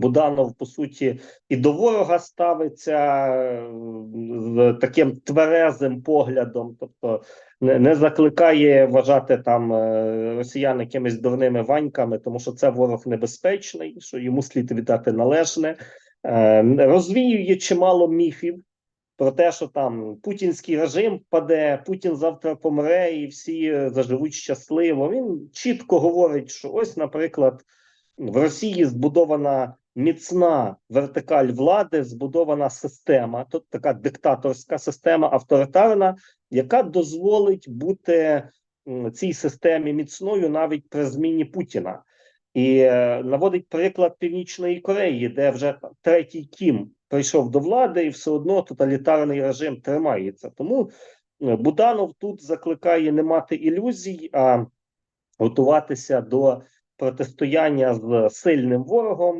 Буданов, по суті, і до ворога ставиться е, з таким тверезим поглядом, тобто не, не закликає вважати там е, росіян якимись дурними ваньками, тому що це ворог небезпечний, що йому слід віддати належне. Е, Розвіює чимало міфів про те, що там путінський режим впаде, Путін завтра помре, і всі заживуть щасливо. Він чітко говорить, що ось, наприклад, в Росії збудована міцна вертикаль влади, збудована система, тут така диктаторська система авторитарна, яка дозволить бути цій системі міцною навіть при зміні Путіна. І е, наводить приклад Північної Кореї, де вже третій Кім прийшов до влади, і все одно тоталітарний режим тримається. Тому е, Буданов тут закликає не мати ілюзій, а готуватися до протистояння з сильним ворогом